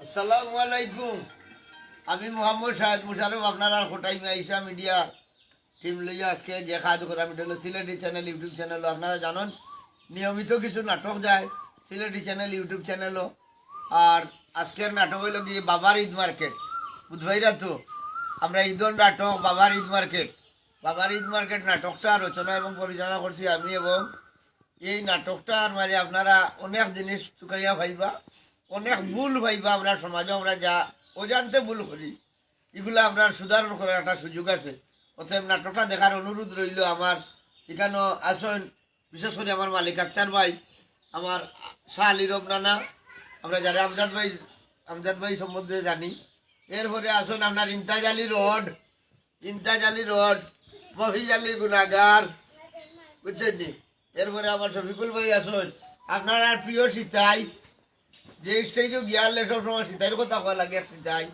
আসসালামু আলাইকুম। আমি মোহাম্মদ শাহেদ মুশারফ, আপনারা হোটাই মাইশা মিডিয়া টিম লইয়া আজকে যে কাজ করা মিডিয়া হলো সিলেটি চ্যানেল, ইউটিউব চ্যানেল আপনারা জানেন। নিয়মিত কিছু নাটক যায় সিলেটি চ্যানেল, ইউটিউব চ্যানেলও। আর আজকের নাটক হইল কি, বাবার ঈদ মার্কেট। বুধবাইরা তো? আমরা ঈদর নাটক, বাবার ঈদ মার্কেট। বাবার ঈদ মার্কেট নাটকটা রচনা এবং পরিচালনা করছি আমি এবং এই নাটকটার মাঝে আপনারা অনেক জিনিস চুকাইয়া ভাইবা অনেক ভুল ভাইবা আমরা সমাজে, আমরা যা অজান্তে ভুল করি। এগুলো আমরা সুধারণ করার একটা সুযোগ আছে। অতএব নাটকটা দেখার অনুরোধ রইল আমার। এখানে আসেন, বিশেষ করে আমার মালিক আক্তার ভাই, আমার শাহ আলী রবনানা আমরা যারা আমজাদ ভাই আমজাদ ভাই সম্বন্ধে জানি। এরপরে আসুন আপনার ইন্তাজ আলী রোড, ইন্তাজ আলী রোড, মফিজ আলী গুনাগার বুঝছেন এরপরে আমার শফিকুল ভাই আসুন। আপনার আর প্রিয় সীতাই যে স্টেজও গিয়ালে সব সময় সীতাইয়ের কথা কয়া লাগে সীতাই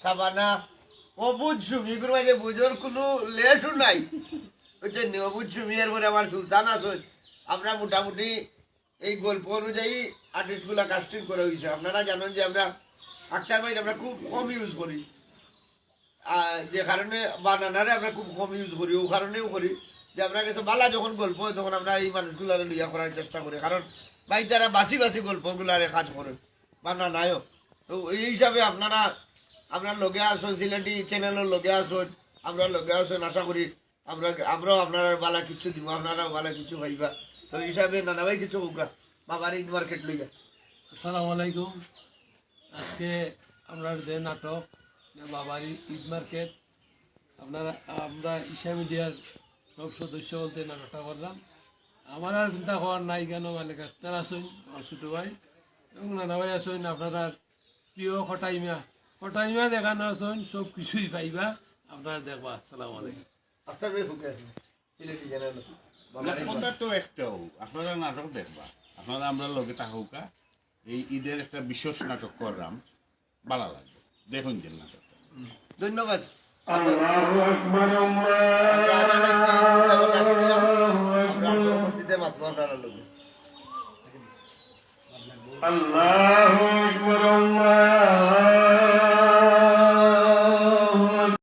সাবানা অবুজ সুমি এগুলো মাঝে বুঝোর কোনো লেটও নাই। বুঝছেন নি অবুজ সুমি এরপরে আমার সুলতান আসুন আমরা মোটামুটি এই গল্প অনুযায়ী আর্টিস্টগুলো কাস্টিং করা হয়েছে আপনারা জানেন যে আমরা আক্তার ভাই আমরা খুব কম ইউজ করি। আহ, যে কারণে বানানারে আমরা খুব কম ইউজ করি ও কারণেও করি। যে আমরা কাছে বালা যখন গল্প হয় তখন আমরা এই মানুষগুলারে লিয়া করার চেষ্টা করি। কারণ ভাই তারা বাসি বাসি গল্পগুলারে কাজ করে বানানায়ও তো এই হিসাবে আপনারা আপনার লগে আসুন সিলেটি চ্যানেলের লগে আসুন আমরা লগে আসুন আশা করি আমরা, আমরাও আপনারা বালা কিছু দিব, আপনারাও বালা কিছু ভাইবা। তো এই হিসাবে নানা ভাই কিছু হোক বাবার ঈদ মার্কেট লইয়া আসসালামু আলাইকুম। আজকে আমরা যে নাটক বাবার ঈদ মার্কেট, আপনারা, আমরা ঈশা মিডিয়ার সব সদস্য বলতে নাটকটা করলাম। আমার আর চিন্তা করার নাই কেন মালিক? আক্তার আসুন আমার ছোটো ভাই। এবং নানা ভাই আসুন আপনারা প্রিয় কটাইমা। কটাইমা দেখানো আসুন সব কিছুই পাইবা। আপনারা দেখবা আসসালামু আলাইকুম। আফতার ভাই হুকে সিলেটি চ্যানেল কথা তো একটাও। আপনারা নাটক দেখবা। আপনারা আমরা লগে থাকুকা। এই ঈদের একটা বিশেষ নাটক করলাম। ভালো লাগবে। দেখুন যে নাটকটা। ধন্যবাদ। মাতবো আপনারা আল্লাহ